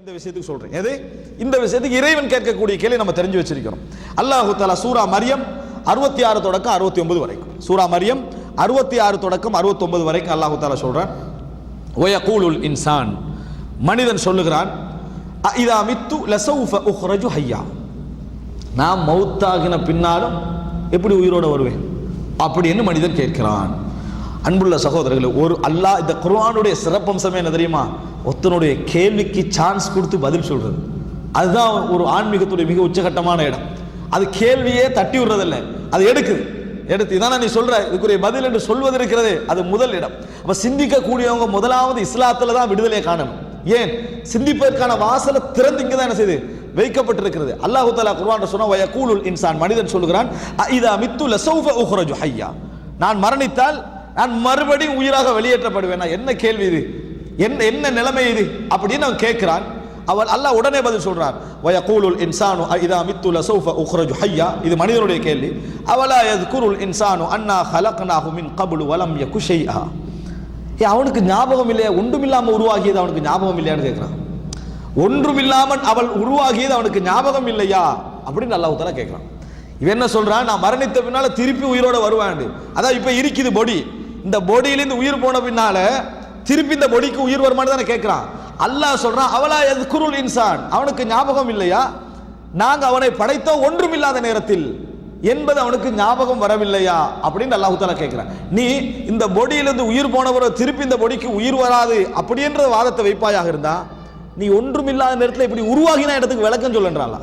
இந்த விஷயத்துக்கு சொல்றேன். எது? இந்த விஷயத்துக்கு இறைவன் கேட்கக்கூடிய கேள்வி நம்ம தெரிஞ்சு வச்சிருக்கிறோம். அல்லாஹு தாலா சூரா மரியம் அறுபத்தி ஆறு தொடக்கம் அறுபத்தி ஒன்பது வரைக்கும். சூரா மரியம் அறுபத்தி ஆறு தொடக்கம் அறுபத்தி ஒன்பது வரைக்கும் அல்லாஹு தாலா சொல்றான். ஒயகூலுல் இன்சான். மனிதன் சொல்லுகிறான் இதா மித்து லசௌஃப உஹ்ரஜு ஹையா. நான் மௌத்தாகின பின்னாலும் எப்படி உயிரோடு வருவேன்? அப்படின்னு மனிதன் கேட்கிறான். அன்புள்ள சகோதரர்களே ஒரு அல்லாஹ் இந்த குர்ஆனுடைய சிறப்பம்சமே என்ன தெரியுமா? ஒருத்தனுடைய கேள்விக்கு சான்ஸ் கொடுத்து பதில் சொல்றது. அதுதான் ஒரு ஆன்மீகத்துடைய மிக உச்சகட்டமான இடம். அது கேள்வியே தட்டி விடுறதில்ல. அது எடுக்குது. எடுத்து இதான் நீ சொல்ற? இதுக்குரிய பதில் என்று சொல்வது இருக்கிறதே. அது முதல் இடம். அப்ப சிந்திக்க கூடியவங்க முதலாவது இஸ்லாத்துல தான் விடுதலையை காணணும். ஏன்? சிந்திப்பதற்கான வாசலை திறந்து இங்கே தான் என்ன செய்யுது வைக்கப்பட்டிருக்கிறது. அல்லாஹு தஆலா குர்வான் சொன்னா வயகூலுல் இன்சான் மனிதன் சொல்லுகிறான் இதா மித்து லசௌஃப உஹ்ரஜு ஹையா நான் மரணித்தால் நான் மறுபடியும் உயிராக வெளியேற்றப்படுவேனா? என்ன கேள்வி இது? என்ன என்ன நிலைமை இது? அப்படின்னு அவன் கேட்கிறான். அவன் அல்லாஹ் உடனே பதில் சொல்றான் வயகூலுல் இன்சானு இதா மித்துல சௌஃப உக்ரஜு ஹய்யா இது மனிதனுடைய கேள்வி. அவலா யஸ்குருல் இன்சானு அன்னா ஹலக்னாஹு மின் கபுலு வலம் யகு ஷைஆ? ஏ அவனுக்கு ஞாபகம் இல்லையா? ஒன்றும் இல்லாம உருவாகியது அவனுக்கு ஞாபகம் இல்லையான்னு கேட்குறான். ஒன்றும் இல்லாமல் அவள் உருவாகியது அவனுக்கு ஞாபகம் இல்லையா? அப்படின்னு அல்லாஹ் தஆலா கேட்குறான். இவன் என்ன சொல்றான்? நான் மரணித்த பின்னால திருப்பி உயிரோட வருவான். அதான் இப்ப இருக்குது பொடி. இந்த பொடியிலிருந்து உயிர் போன பின்னால திருப்பி இந்த பொடிக்கு உயிர் வருமானு தானே கேட்கிறான் அல்லாஹ் சொல்றான் எது குருள் இன்சான். அவனுக்கு ஞாபகம் இல்லையா? நாங்க அவனை படைத்தோம் ஒன்றும் இல்லாத நேரத்தில். என்பது அவனுக்கு ஞாபகம் வரவில்லையா? அப்படின்னு அல்லாஹு தாலா கேட்கிறான் நீ இந்த பொடியிலிருந்து உயிர் போனவரை திருப்பி இந்த பொடிக்கு உயிர் வராது அப்படின்ற வாதத்தை வைப்பாயாக இருந்தா நீ ஒன்றும் இல்லாத நேரத்தில் இப்படி உருவாகின இடத்துக்கு விளக்கம் சொல்லுன்றாளா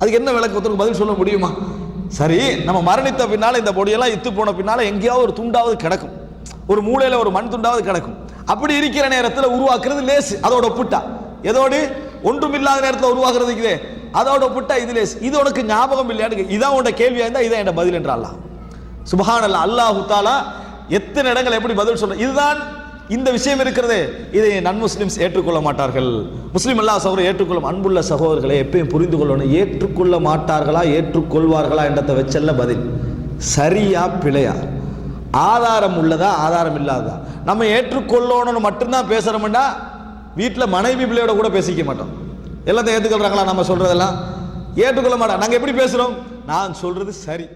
அதுக்கு என்ன விளக்கத்திற்கு பதில் சொல்ல முடியுமா? சரி நம்ம மரணித்த பின்னால் இந்த பொடியெல்லாம் இத்து போன பின்னால் எங்கேயாவது ஒரு துண்டாவது கிடக்கும். ஒரு மூளையில் ஒரு மண் துண்டாவது கிடக்கும். அப்படி இருக்கிற நேரத்தில் உருவாக்குறது லேசு அதோட புட்டா எதோடு? ஒன்றும் இல்லாத நேரத்தில் இதே அதோட புட்டா இது லேசு. இது உனக்கு ஞாபகம் இல்லையான்னு இதான் உன்னோட கேள்வியாக இருந்தால் இதான் என்ன பதில் சுபஹான அல்லா அல்லாஹு தாலா எத்தனை இடங்கள் எப்படி பதில் சொல்ற இதுதான் இந்த விஷயம் இருக்கிறதே. இதை நன் முஸ்லிம்ஸ் ஏற்றுக்கொள்ள மாட்டார்கள். முஸ்லீம் அல்லா சகோதரர் ஏற்றுக்கொள்ளும் அன்புள்ள சகோதரர்களை எப்பயும் புரிந்து கொள்ளணும். ஏற்றுக்கொள்ள மாட்டார்களா ஏற்றுக்கொள்வார்களா என்றதை வச்சல்ல பதில். சரியா பிழையா? ஆதாரம் உள்ளதா ஆதாரம் இல்லாததா? நம்ம ஏற்றுக்கொள்ளணும்னு மட்டும்தான் பேசுறோம்னா வீட்டில் மனைவி பிள்ளையோட கூட பேசிக்க மாட்டோம். எல்லாத்தையும் ஏற்றுக்கொள்கிறாங்களா நம்ம சொல்கிறதெல்லாம் ஏற்றுக்கொள்ள மாட்டோம். நாங்கள் எப்படி பேசுகிறோம் நான் சொல்கிறது சரி.